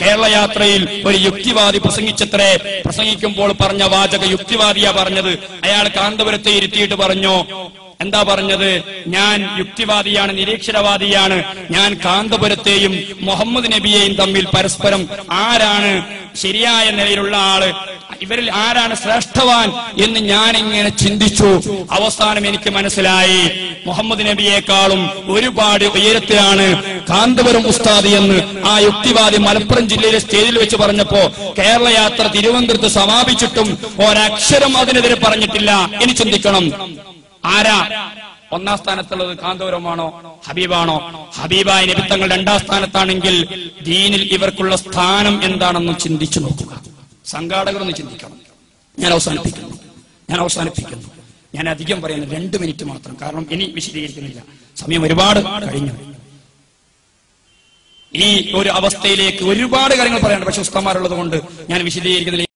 കേരള യാത്രയിൽ ഒരു യുക്തിവാദി പ്രസംഗിച്ചത്രേ. പ്രസംഗിക്കുമ്പോൾ പറഞ്ഞ വാചക യുക്തിവാദിയാ പറഞ്ഞത്. അയാൾ കാന്തപുരത്തെ ഇരുത്തിയിട്ട് പറഞ്ഞു എന്താ പറഞ്ഞത്? ഞാൻ യുക്തിവാദിയാണ് നിരീക്ഷരവാദിയാണ്. ഞാൻ കാന്തപുരത്തെയും മുഹമ്മദ് നബിയെയും തമ്മിൽ പരസ്പരം ആരാണ് ശരിയായ നിലയിലുള്ള ആൾ? ഇവരിൽ ആരാണ് ശ്രേഷ്ഠവാൻ? എന്ന് ഞാൻ ഇങ്ങനെ ചിന്തിച്ചു. അവസാനം എനിക്ക് മനസ്സിലായി. മുഹമ്മദ് നബിയേക്കാളും ഒരുപാട് ഉയരത്തിലാണ് കാന്തപുരം ഉസ്താദി എന്ന് ആ യുക്തിവാദി മലപ്പുറം ജില്ലയിലെ സ്റ്റേജിൽ വെച്ച് പറഞ്ഞപ്പോ കേരള യാത്ര തിരുവനന്തപുരത്ത് സമാപിച്ചിട്ടും ഒരക്ഷരം അതിനെതിരെ പറഞ്ഞിട്ടില്ല. ഇനി ചിന്തിക്കണം. ആരാ? ഒന്നാം സ്ഥാനത്തുള്ളത് കാന്തപുരമാണോ? ഹബീബാണോ? ഹബീബായ നിമിത്തങ്ങൾ രണ്ടാം സ്ഥാനത്താണെങ്കിൽ ദീനിൽ ഇവർക്കുള്ള സ്ഥാനം എന്താണെന്ന് ചിന്തിച്ചു നോക്കുക. സംഘാടകർ ഒന്ന് ചിന്തിക്കണം. ഞാൻ അവസാനിപ്പിക്കുന്നു. ഞാൻ അവസാനിപ്പിക്കുന്നു. ഞാൻ അധികം പറയുന്നത് രണ്ട് മിനിറ്റ് മാത്രം. കാരണം ഇനി വിശദീകരിക്കുന്നില്ല. സമയം ഒരുപാട് കഴിഞ്ഞു. ഈ ഒരു അവസ്ഥയിലേക്ക് ഒരുപാട് കാര്യങ്ങൾ പറയാനുണ്ട്. പക്ഷെ ഉസ്തമാരുള്ളത് കൊണ്ട് ഞാൻ വിശദീകരിക്കുന്നില്ല.